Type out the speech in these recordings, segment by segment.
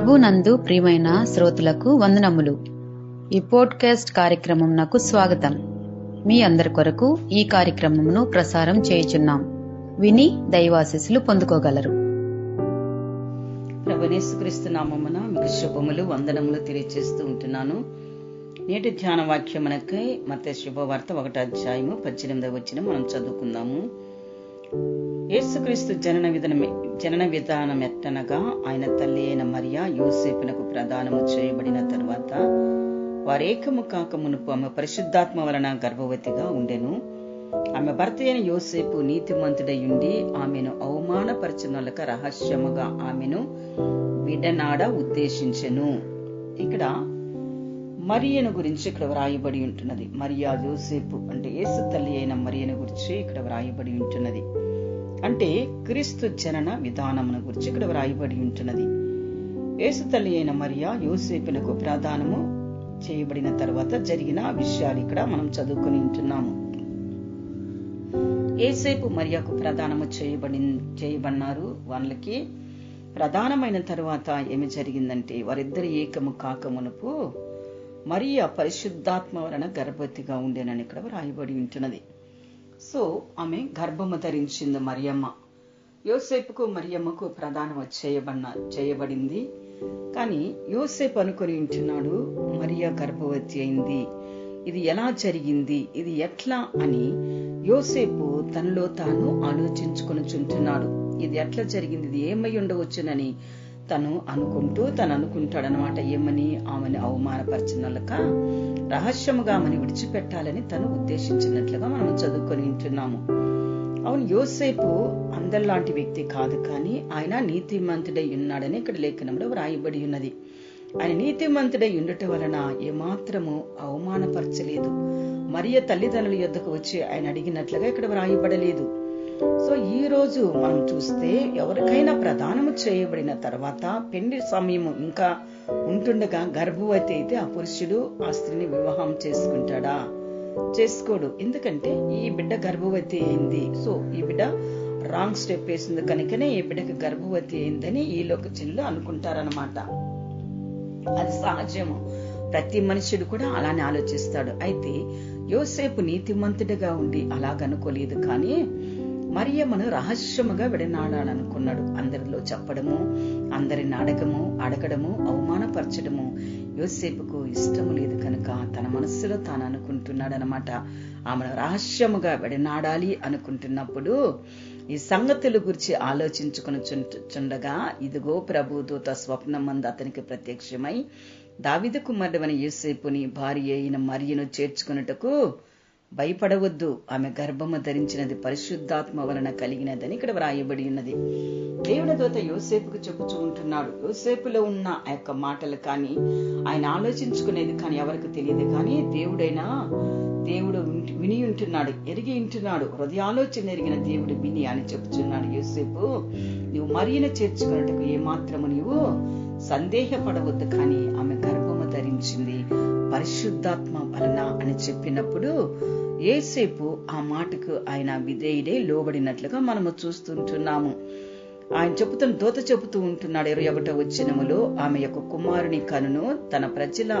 ప్రభు నందు ప్రియమైన శ్రోతలకు వందనములు. ఈ పోడ్కాస్ట్ కార్యక్రమం నాకు స్వాగతం. మీ అందరి కొరకు ఈ కార్యక్రమమును ప్రసారం చేయుచున్నాం. విని దైవాశీస్సులు పొందుకోగలరు. ప్రభునేసుక్రీస్తు నామమున మీకు శుభములు వందనములు తెలియజేస్తూ ఉంటున్నాను. నేటి ధ్యాన వాక్యమునకై మత శుభవార్త ఒకటో అధ్యాయము పద్దెనిమిదవ వచ్చిన మనం చదువుకుందాము. యేసుక్రీస్తు జనన విధానం జనన విధానం ఎట్టనగా ఆయన తల్లి అయిన మరియా యోసేపునకు ప్రదానము చేయబడిన తర్వాత వారేకము కాక మునుపు ఆమె పరిశుద్ధాత్మ వలన గర్భవతిగా ఉండెను. ఆమె భర్త అయిన యోసేపు నీతిమంతుడయుండి ఆమెను అవమానపరచనులక రహస్యముగా ఆమెను విడనాడ ఉద్దేశించెను. ఇక్కడ మరియను గురించి ఇక్కడ వ్రాయబడి ఉంటున్నది. మరియా యోసేపు అంటే యేసు తల్లి అయిన మరియను గురించి ఇక్కడ వ్రాయబడి ఉంటున్నది. అంటే క్రీస్తు జనన విధానమును గురించి ఇక్కడ వ్రాయబడి ఉంటున్నది. యేసు తల్లి అయిన మరియా యోసేపునకు ప్రధానము చేయబడిన తర్వాత జరిగిన విషయాలు ఇక్కడ మనం చదువుకుని ఉంటున్నాము. ఏసేపు మరియాకు ప్రధానము చేయబడి చేయబడినారు. వాళ్ళకి ప్రధానమైన తర్వాత ఏమి జరిగిందంటే వారిద్దరి ఏకము కాకమునుపు మరియ పరిశుద్ధాత్మ వలన గర్భవతిగా ఉండేనని ఇక్కడ రాయబడి ఉంటున్నది. సో ఆమె గర్భము ధరించింది మరియమ్మ. యోసేపుకు మరియమ్మకు ప్రధానం చేయబడిన చేయబడింది. కానీ యోసేపు అనుకుని ఉంటున్నాడు మరియా గర్భవతి అయింది. ఇది ఎలా జరిగింది ఇది ఎట్లా అని యోసేపు తనలో తాను ఆలోచించుకొని చుంటున్నాడు ఇది ఎట్లా జరిగింది ఇది ఏమై ఉండవచ్చునని తను అనుకుంటూ తను అనుకుంటాడనమాట ఏమని? ఆమెను అవమానపరిచినట్లుగా రహస్యముగా ఆమెను విడిచిపెట్టాలని తను ఉద్దేశించినట్లుగా మనం చదువుకొని ఉంటున్నాము. అవును యోసేపు అందరిలాంటి వ్యక్తి కాదు కానీ ఆయన నీతిమంతుడై ఉన్నాడని ఇక్కడ లేఖనంలో వ్రాయబడి ఉన్నది. ఆయన నీతిమంతుడై ఉండటం వలన ఏమాత్రము అవమానపరచలేదు. మరియ తల్లిదండ్రుల యొద్దకు వచ్చి ఆయన అడిగినట్లుగా ఇక్కడ వ్రాయబడలేదు. సో ఈ రోజు మనం చూస్తే ఎవరికైనా ప్రదానము చేయబడిన తర్వాత పెళ్ళి సమయము ఇంకా ఉంటుండగా గర్భవతి అయితే ఆ పురుషుడు ఆ స్త్రీని వివాహం చేసుకుంటాడా? చేసుకోడు. ఎందుకంటే ఈ బిడ్డ గర్భవతి అయింది. సో ఈ బిడ్డ రాంగ్ స్టెప్ వేసింది కనుకనే ఈ బిడ్డకి గర్భవతి అయిందని ఈ లోక చిల్లు అనుకుంటారనమాట అది సహజము. ప్రతి మనుషుడు కూడా అలానే ఆలోచిస్తాడు. అయితే యోసేపు నీతిమంతుడిగా ఉండి అలాగనుకోలేదు కానీ మరియమ్మను రహస్యముగా విడనాడాలనుకున్నాడు. అందరిలో చెప్పడము అందరిని అడగము అడగడము అవమానపరచడము యోసేపుకు ఇష్టము లేదు కనుక తన మనస్సులో తాను అనుకుంటున్నాడనమాట ఆమెను రహస్యముగా విడనాడాలి అనుకుంటున్నప్పుడు ఈ సంగతుల గురించి ఆలోచించుకుని చుండగా ఇదిగో ప్రభుదూత స్వప్నం మంది అతనికి ప్రత్యక్షమై దావిద కుమారుడవని యూసేపుని భార్య అయిన మరియను చేర్చుకున్నటకు భయపడవద్దు. ఆమె గర్భము ధరించినది పరిశుద్ధాత్మ వలన కలిగినదని ఇక్కడ వ్రాయబడి ఉన్నది. దేవుని దూత యోసేపుకు చెప్పుచూ ఉంటున్నాడు. యోసేపులో ఉన్న ఆ యొక్క మాటలు కానీ ఆయన ఆలోచించుకునేది కానీ ఎవరికి తెలియదు. కానీ దేవుడైనా దేవుడు విని ఉంటున్నాడు ఎరిగి ఉంటున్నాడు హృదయాలోచన ఎరిగిన దేవుడు విని అని చెబుతున్నాడు యోసేపు. నువ్వు మరియన చేర్చుకున్నట్టుకు ఏమాత్రము నీవు సందేహపడవద్దు. కానీ ఆమె గర్భ ధరించింది పరిశుద్ధాత్మ వలన అని చెప్పినప్పుడు ఏసేపు ఆ మాటకు ఆయన విధేయుడే లోబడినట్లుగా మనము చూస్తుంటున్నాము. ఆయన చెబుతున్న దోత చెబుతూ ఉంటున్నాడు. ఇరవై ఒకటో వచ్చినములో ఆమె యొక్క కుమారుని కనును తన ప్రజల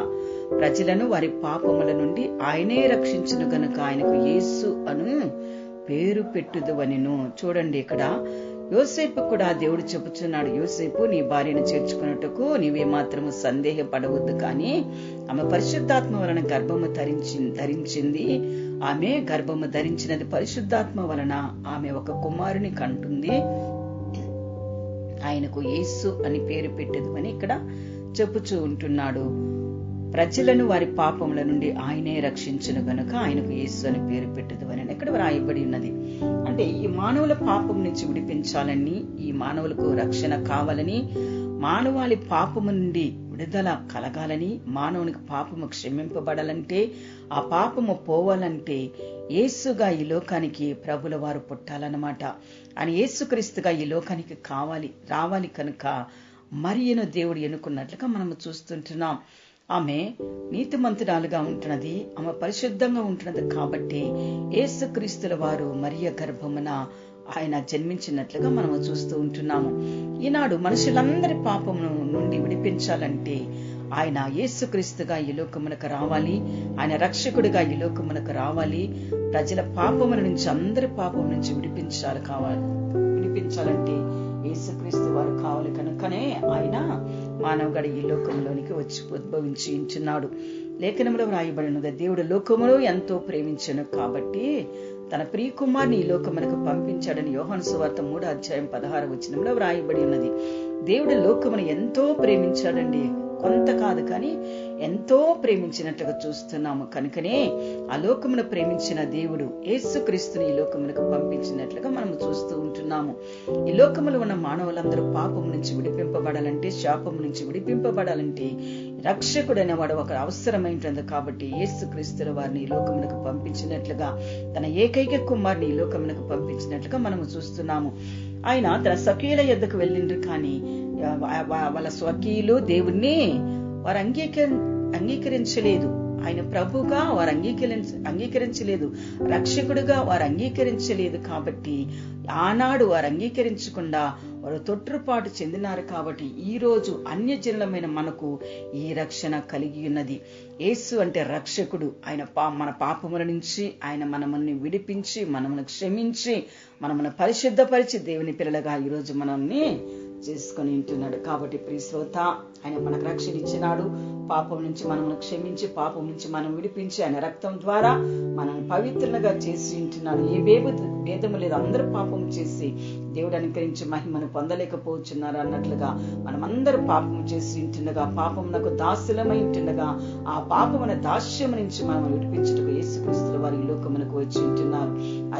ప్రజలను వారి పాపముల నుండి ఆయనే రక్షించును గనుక ఆయనకు యేసు అను పేరు పెట్టుదువనిను. చూడండి ఇక్కడ యోసేపు కూడా దేవుడు చెబుతున్నాడు యోసేపు నీ భార్యను చేర్చుకున్నట్టుకు నీవేమాత్రము సందేహపడవద్దు కానీ ఆమె పరిశుద్ధాత్మ వలన గర్భము ధరించి ధరించింది. ఆమె గర్భము ధరించినది పరిశుద్ధాత్మ వలన ఆమె ఒక కుమారుని కంటుంది. ఆయనకు యేసు అని పేరు పెట్టదు అని ఇక్కడ చెప్పుచూ ఉంటున్నాడు. ప్రజలను వారి పాపముల నుండి ఆయనే రక్షించును గనుక ఆయనకు యేసు అని పేరు పెట్టదు అని ఇక్కడ వ్రాయబడి ఉన్నది? అంటే ఈ మానవుల పాపం నుంచి విడిపించాలని ఈ మానవులకు రక్షణ కావాలని మానవాళి పాపము నుండి విడుదల కలగాలని మానవునికి పాపము క్షమింపబడాలంటే ఆ పాపము పోవాలంటే యేసుగా ఈ లోకానికి ప్రభుల వారు పుట్టాలన్నమాట. అని ఏసుక్రీస్తుగా ఈ లోకానికి కావాలి రావాలి కనుక మరియను దేవుడు ఎన్నుకున్నట్లుగా మనము చూస్తుంటున్నాం. ఆమె నీతిమంతురాలుగా ఉంటున్నది ఆమె పరిశుద్ధంగా ఉంటున్నది కాబట్టి ఏసుక్రీస్తుల వారు మరియ గర్భమున ఆయన జన్మించినట్లుగా మనము చూస్తూ ఉంటున్నాము. ఈనాడు మనుషులందరి పాపమును నుండి విడిపించాలంటే ఆయన యేసుక్రీస్తుగా ఈ లోకమునకు రావాలి ఆయన రక్షకుడిగా ఈ లోకమునకు రావాలి. ప్రజల పాపముల నుంచి అందరి పాపం నుంచి విడిపించాలి కావాలి విడిపించాలంటే యేసుక్రీస్తు వారు కావాలి కనుకనే ఆయన మానవగడ ఈ లోకంలోనికి వచ్చి ఉద్భవించి ఉంటున్నాడు. లేఖనంలో వ్రాయబడినది దేవుడు లోకములో ఎంతో ప్రేమించను కాబట్టి తన ప్రియకుమార్ని ఈ లోకమునకు పంపించాడని యోహన్ సువార్త మూడు అధ్యాయం పదహారు వచనంలో వ్రాయబడి ఉన్నది. దేవుడు లోకమును ఎంతో ప్రేమించాడండి. కొంత కాదు కానీ ఎంతో ప్రేమించినట్లుగా చూస్తున్నాము. కనుకనే ఆ లోకమును ప్రేమించిన దేవుడు యేసుక్రీస్తుని ఈ లోకమునకు పంపించినట్లుగా మనం చూస్తూ ఉంటున్నాము. ఈ లోకములో ఉన్న మానవులందరూ పాపం నుంచి విడిపింపబడాలంటే శాపం నుంచి విడిపింపబడాలంటే రక్షకుడైన వాడు ఒక అవసరమైంటుంది కాబట్టి యేసుక్రీస్తుల వారిని ఈ లోకమునకు పంపించినట్లుగా తన ఏకైక కుమార్ని ఈ లోకమునకు పంపించినట్లుగా మనము చూస్తున్నాము. ఆయన తన సఖీల యొద్దకు వెళ్ళిండ్రు కానీ వాళ్ళ స్వకీయులు దేవుణ్ణి వారు అంగీకరి అంగీకరించలేదు. ఆయన ప్రభుగా వారు అంగీకరించ అంగీకరించలేదు. రక్షకుడుగా వారు అంగీకరించలేదు కాబట్టి ఆనాడు వారు అంగీకరించకుండా వారు తొట్టుపాటు చెందినారు కాబట్టి ఈ రోజు అన్యజనులమైన మనకు ఈ రక్షణ కలిగి ఉన్నది. యేసు అంటే రక్షకుడు. ఆయన పా మన పాపముల నుంచి ఆయన మనమల్ని విడిపించి మనమును క్షమించి మనమును పరిశుద్ధపరిచి దేవుని పిల్లలుగా ఈ రోజు మనల్ని చేసుకొని ఉంటున్నాడు కాబట్టి ప్రియ శ్రోత ఆయన మనకు రక్షణ ఇచ్చినాడు. పాపం నుంచి మనల్ని క్షమించి పాపం నుంచి మనం విడిపించి ఆయన రక్తం ద్వారా మనల్ని పవిత్రులుగా చేసి ఉంటున్నాడు. ఏ భేద భేదము లేదు. అందరూ పాపం చేసి దేవుడు అనుకరించి మహిమను పొందలేకపోతున్నారు అన్నట్లుగా మనం పాపం చేసి ఉంటుండగా పాపమునకు దాసులమై ఉంటుండగా ఆ పాపమున దాస్యం నుంచి మనం విడిపించుటకు యేసుక్రీస్తుల వారి లోకమునకు వచ్చి ఉంటున్నారు.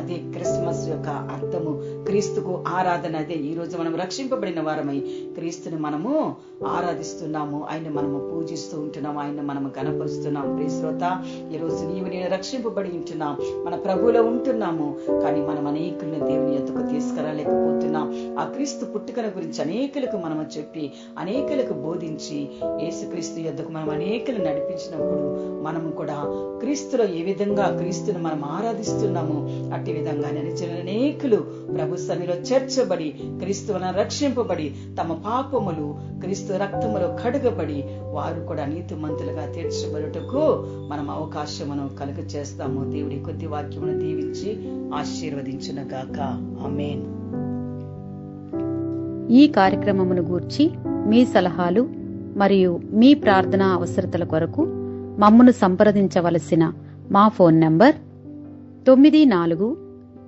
అదే క్రిస్మస్ యొక్క అర్థము. క్రీస్తుకు ఆరాధన అదే. ఈ రోజు మనం రక్షింపబడిన వారమై క్రీస్తుని మనము ఆరాధిస్తున్నాము. ఆయన మనము పూజిస్తూ ఉంటున్నాం. ఆయన మనం గనపరుస్తున్నాం ప్రియ శ్రోత ఈ నీవు నేను రక్షింపబడి ఉంటున్నాం. మన ప్రభువులో ఉంటున్నాము. కానీ మనం అనేకులను దేవుని ఎందుకు తీసుకురాలేకపోతున్నాం. ఆ క్రీస్తు పుట్టుకల గురించి అనేకులకు మనము చెప్పి అనేకులకు బోధించి యేసుక్రీస్తు ఎందుకు మనం అనేకులు నడిపించినప్పుడు మనం కూడా క్రీస్తులో ఏ విధంగా క్రీస్తును మనం ఆరాధిస్తున్నాము అట్టి విధంగా నడిచిన అనేకులు ప్రభు సన్నిలో చేర్చబడి క్రీస్తువున రక్షింపబడి తమ పాపములు క్రీస్తు రక్తములో కడుగబడి వారు కూడా నీతిమంతులుగా తీర్చబడుటకు మనం అవకాశమును కలుగ చేస్తాము. దేవుడి కొద్ది వాక్యమును దీవించి ఆశీర్వదించునగాక. ఆమేన్. ఈ కార్యక్రమమును గూర్చి మీ సలహాలు మరియు మీ ప్రార్థనా అవసరతల కొరకు మమ్మను సంప్రదించవలసిన మా ఫోన్ నంబర్ తొమ్మిది నాలుగు